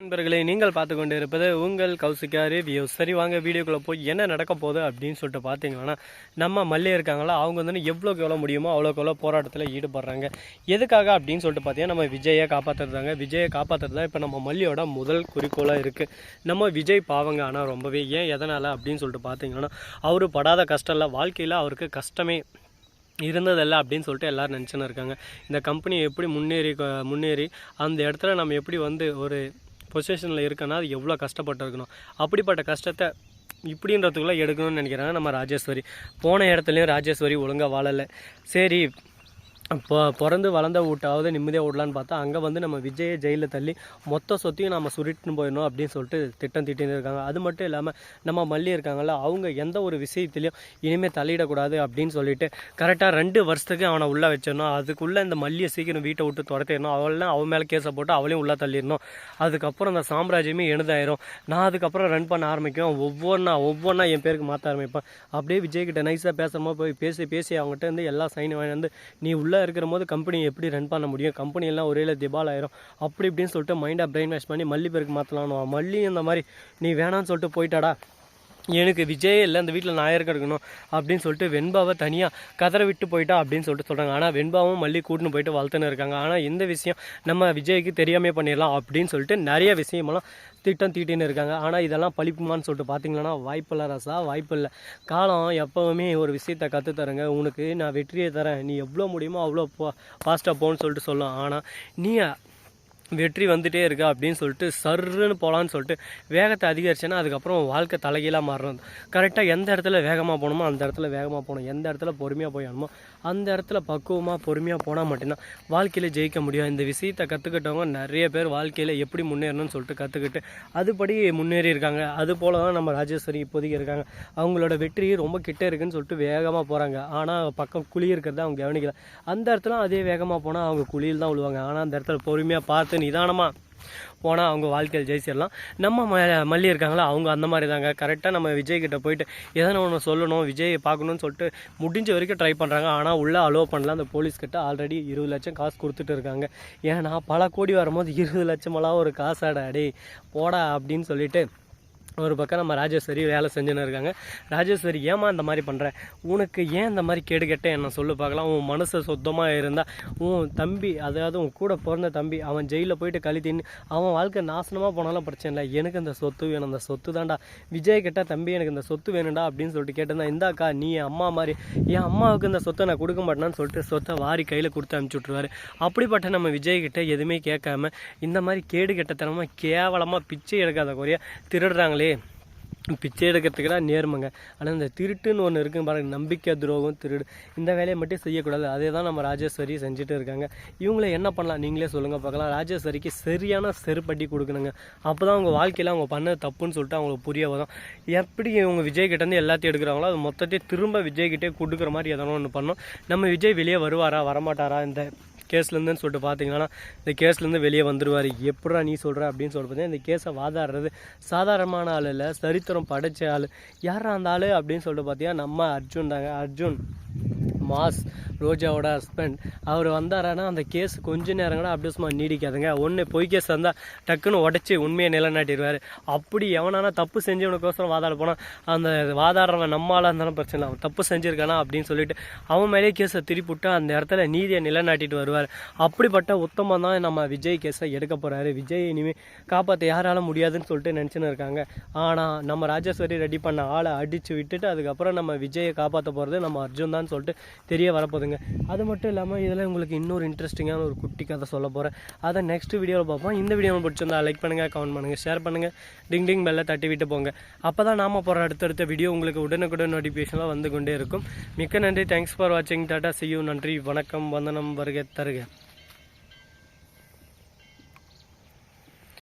நண்பர்களே நீங்கள் பார்த்து கொண்டு இருப்பது உங்கள் கௌசிகா ரிவ்யூ சரி வாங்க வீடியோக்குள்ளே போய் என்ன நடக்க போகுது அப்படின்னு சொல்லிட்டு பார்த்தீங்கன்னா நம்ம மல்லி இருக்காங்களா அவங்க வந்து எவ்வளோக்கு எவ்வளோ முடியுமோ அவ்வளோக்கு எவ்வளோ போராட்டத்தில் ஈடுபடுறாங்க. எதுக்காக அப்படின்னு சொல்லிட்டு பார்த்தீங்கன்னா நம்ம விஜயை காப்பாற்றுறாங்க விஜயை காப்பாற்றுறது தான் இப்போ நம்ம மல்லியோட முதல் குறிக்கோளாக இருக்குது நம்ம விஜய் பாவங்க ஆனால் ரொம்பவே ஏன் எதனால் அப்படின்னு சொல்லிட்டு பார்த்தீங்கன்னா அவர் படாத கஷ்டம் இல்லை வாழ்க்கையில் அவருக்கு கஷ்டமே இருந்ததில்லை அப்படின்னு சொல்லிட்டு எல்லோரும் நினச்சின்னு இருக்காங்க. இந்த கம்பெனி எப்படி முன்னேறி முன்னேறி அந்த இடத்துல நம்ம எப்படி வந்து ஒரு பொசிஷனில் இருக்கேன்னா அது எவ்வளோ கஷ்டப்பட்டு இருக்கணும் அப்படிப்பட்ட கஷ்டத்தை இப்படின்றதுக்குள்ளே எடுக்கணும்னு நினைக்கிறாங்க நம்ம ராஜேஸ்வரி. போன இடத்துலையும் ராஜேஸ்வரி ஒழுங்காக வாழலை. சரி இப்போ பிறந்து வளர்ந்த வீட்டாவது நிம்மதியாக விடலான்னு பார்த்தா அங்கே வந்து நம்ம விஜயை ஜெயிலில் தள்ளி மொத்த சொத்தையும் நம்ம சுருட்டுன்னு போயிடணும் அப்படின்னு சொல்லிட்டு திட்டம் திட்டின்னு இருக்காங்க. அது மட்டும் இல்லாமல் நம்ம மல்லி இருக்காங்கல்ல அவங்க எந்த ஒரு விஷயத்துலையும் இனிமேல் தள்ளிடக்கூடாது அப்படின்னு சொல்லிட்டு கரெக்டாக ரெண்டு வருஷத்துக்கு அவனை உள்ளே வச்சிடணும். அதுக்குள்ளே இந்த மல்லியை சீக்கிரம் வீட்டை விட்டு துரத்திடணும். அவள்லாம் அவன் மேலே கேஸை போட்டு அவளையும் உள்ளே தள்ளிடணும். அதுக்கப்புறம் அந்த சாம்ராஜ்யமே எழுதாயிரும் நான் அதுக்கப்புறம் ரன் பண்ண ஆரம்பிக்கும். ஒவ்வொன்றா ஒவ்வொன்றா என் பேருக்கு மாற்ற ஆரம்பிப்பேன். அப்படியே விஜய்கிட்ட நைஸாக பேசாமல் போய் பேசி பேசி அவங்ககிட்ட இருந்து எல்லா சைனும் வாங்கி வந்து நீ உள்ளே ஃபுல்லாக இருக்கிற போது கம்பெனி எப்படி ரன் பண்ண முடியும்? கம்பெனி எல்லாம் ஒரே திபால் ஆயிரும். அப்படி இப்படின்னு சொல்லிட்டு மைண்டாக பிரெயின் வாஷ் பண்ணி மல்லி பேருக்கு மாற்றலாம் மல்லி இந்த மாதிரி நீ வேணான்னு சொல்லிட்டு போயிட்டாடா. எனக்கு விஜய் இல்லை அந்த வீட்டில் நான் இருக்கணும் அப்படின்னு சொல்லிட்டு வெண்பாவை தனியாக கதற விட்டு போயிட்டா அப்படின்னு சொல்லிட்டு சொல்கிறாங்க ஆனால் வெண்பாவும் மல்லி கூட்டின்னு போயிட்டு வளர்த்துன்னு இருக்காங்க. ஆனால் இந்த விஷயம் நம்ம விஜய்க்கு தெரியாமே பண்ணிடலாம் அப்படின்னு சொல்லிட்டு நிறைய விஷயமெல்லாம் திட்டம் தீட்டின்னு இருக்காங்க. ஆனால் இதெல்லாம் பழிப்புமான்னு சொல்லிட்டு பார்த்தீங்கன்னா வாய்ப்பில்லை ரசா வாய்ப்பில்லை காலம் எப்போவுமே ஒரு விஷயத்தை கற்றுத்தரங்க உனக்கு நான் வெற்றியை தரேன். நீ எவ்வளோ முடியுமோ அவ்வளோ ஃபாஸ்ட்டாக போன்னு சொல்லிட்டு சொல்லலாம். ஆனால் நீ வெற்றி வந்துகிட்டே இருக்கா அப்படின்னு சொல்லிட்டு சர்ன்னு போகலான்னு சொல்லிட்டு வேகத்தை அதிகரிச்சேன்னா அதுக்கப்புறம் வாழ்க்கை தலைகீழாக மாறணும் கரெக்டாக எந்த இடத்துல வேகமாக போகணுமோ அந்த இடத்துல வேகமாக போகணும். எந்த இடத்துல பொறுமையாக போயணுமோ அந்த இடத்துல பக்குவமாக பொறுமையாக போனால் மட்டும்தான் வாழ்க்கையில் ஜெயிக்க முடியும். இந்த விஷயத்தை கற்றுக்கிட்டவங்க நிறைய பேர் வாழ்க்கையில் எப்படி முன்னேறணும்னு சொல்லிட்டு கற்றுக்கிட்டு அதுபடி முன்னேறி இருக்காங்க. அது போல தான் நம்ம ராஜேஸ்வரி இப்போதைக்கு இருக்காங்க. அவங்களோட வெற்றி ரொம்ப கிட்டே இருக்குன்னு சொல்லிட்டு வேகமாக போகிறாங்க ஆனால் பக்கம் குழி இருக்கிறத அவங்க கவனிக்கல. அந்த இடத்துல அதே வேகமாக போனால் அவங்க குழியில் தான் விழுவாங்க ஆனால் அந்த இடத்துல பொறுமையாக பார்த்து நிதானமாக போனால் அவங்க வாழ்க்கையில் ஜெயிச்சிடலாம். நம்ம ம மல்லி இருக்காங்களா? அவங்க அந்த மாதிரி தாங்க. கரெக்டாக நம்ம விஜய்கிட்ட போயிட்டு எதனா ஒன்று சொல்லணும் விஜயை பார்க்கணுன்னு சொல்லிட்டு முடிஞ்ச வரைக்கும் ட்ரை பண்ணுறாங்க ஆனால் உள்ளே அலோவ் பண்ணல. அந்த போலீஸ்கிட்ட ஆல்ரெடி இருபது லட்சம் காசு கொடுத்துட்டு இருக்காங்க. ஏன்னா பல கோடி வரும்போது இருபது லட்சமெல்லாம் ஒரு காசாடா அடே போடா அப்படின்னு சொல்லிட்டு ஒரு பக்கம் நம்ம ராஜேஸ்வரி வேலை செஞ்சுன்னு இருக்காங்க. ராஜேஸ்வரி ஏமா இந்த மாதிரி பண்ணுற உனக்கு ஏன் இந்த மாதிரி கேடு கெட்ட என்ன சொல்லு பார்க்கலாம். உன் மனசு சுத்தமாக இருந்தால் உன் தம்பி அதாவது உன் கூட பிறந்த தம்பி அவன் ஜெயிலில் போயிட்டு கழி தின்னு அவன் வாழ்க்கை நாசனமாக போனாலும் பிரச்சனை இல்லை. எனக்கு இந்த சொத்து வேணும். அந்த சொத்து தான்டா. விஜய் கிட்ட தம்பி எனக்கு இந்த சொத்து வேணும்டா அப்படின்னு சொல்லிட்டு கேட்டிருந்தா இந்தாக்கா நீ அம்மா மாதிரி என் அம்மாவுக்கு இந்த சொத்தை நான் கொடுக்க மாட்டேன்னு சொல்லிட்டு சொத்தை வாரி கையில் கொடுத்து அனுப்பிச்சி விட்ருவாரு அப்படிப்பட்ட நம்ம விஜய் கிட்ட எதுவுமே கேட்காம இந்த மாதிரி கேடு கெட்டத்தனமாக கேவலமாக பிச்சை எடுக்காத குறையாக திருடுறாங்களே பிச்சை எடுக்கிறதுக்கு தான் நேர்மைங்க. ஆனால் இந்த திருட்டுன்னு ஒன்று இருக்குன்னு பாருங்க. நம்பிக்கை துரோகம் திருடு. இந்த வேலையை மட்டும் செய்யக்கூடாது. அதே தான் நம்ம ராஜேஸ்வரி செஞ்சுட்டு இருக்காங்க. இவங்கள என்ன பண்ணலாம்? நீங்களே சொல்லுங்கள் பார்க்கலாம். ராஜேஸ்வரிக்கு சரியான செருப்பட்டி கொடுக்கணுங்க. அப்போ தான் அவங்க வாழ்க்கையில் அவங்க பண்ணது தப்புன்னு சொல்லிட்டு அவங்களுக்கு புரிய வரும். எப்படி இவங்க விஜய்கிட்டேருந்து எல்லாத்தையும் எடுக்கிறாங்களோ அது மொத்தத்தையும் திரும்ப விஜய்கிட்டே கொடுக்குற மாதிரி எதனா ஒன்று பண்ணோம். நம்ம விஜய் வெளியே வருவாரா? வரமாட்டாரா? இந்த கேஸ்லேருந்துன்னு சொல்லிட்டு பார்த்தீங்கன்னா இந்த கேஸ்லேருந்து வெளியே வந்துடுவார் எப்படா நீ சொல்கிற அப்படின்னு சொல்லிட்டு பார்த்தீங்கன்னா இந்த கேஸை வாதாடுறது சாதாரணமான ஆள் இல்லை சரித்திரம் படைச்ச ஆள். யாரா அந்த ஆள் அப்படின்னு சொல்லிட்டு பார்த்தீங்கன்னா நம்ம அர்ஜுன் தாங்க. அர்ஜுன் மாஸ் ரோஜாவோட ஹஸ்பண்ட் அவர் வந்தாரானா அந்த கேஸ் கொஞ்ச நேரம் கூட அப்படியே சும்மா நீடிக்காதுங்க. ஒன்று பொய் கேஸ் வந்தால் டக்குன்னு உடச்சி உண்மையை நிலநாட்டிடுவார். அப்படி எவனானா தப்பு செஞ்சவனுக்கோசரம் வாதாட போனால் அந்த வாதாடுறவன் நம்மளாக இருந்தாலும் பிரச்சனை அவன் தப்பு செஞ்சுருக்கானா அப்படின்னு சொல்லிட்டு அவன் மேலே கேஸை திருப்பிவிட்டு அந்த இடத்துல நீதியை நிலநாட்டிட்டு வருவார். அப்படிப்பட்ட உத்தமம் தான் நம்ம விஜய் கேஸை எடுக்க போகிறாரு விஜய் இனிமேல் காப்பாற்ற யாராலும் முடியாதுன்னு சொல்லிட்டு நினச்சின்னு இருக்காங்க. ஆனால் நம்ம ராஜேஸ்வரி ரெடி பண்ண ஆளை அடித்து விட்டுட்டு அதுக்கப்புறம் நம்ம விஜயை காப்பாற்ற போகிறது நம்ம அர்ஜுன் தான் சொல்லிட்டு தெரிய வரப்போகுதுங்க. அது மட்டும் இல்லாமல் இதில் உங்களுக்கு இன்னொரு இன்ட்ரெஸ்டிங்கான ஒரு குட்டி கதை சொல்ல போகிறேன் அதை நெக்ஸ்ட் வீடியோவில் பார்ப்போம். இந்த வீடியோ பிடிச்சிருந்தா லைக் பண்ணுங்கள் கமெண்ட் பண்ணுங்கள் ஷேர் பண்ணுங்கள் டிங் டிங் பெல்ல தட்டி விட்டு போங்க. அப்போ தான் நாம போகிற அடுத்தடுத்த வீடியோ உங்களுக்கு உடனுக்குடன் நோட்டிஃபிகேஷன்லாம் வந்து கொண்டே இருக்கும். மிக்க நன்றி. தேங்க்ஸ் ஃபார் வாட்சிங் டாட்டா சியூ நன்றி. வணக்கம். வந்தனம். வருக தருக.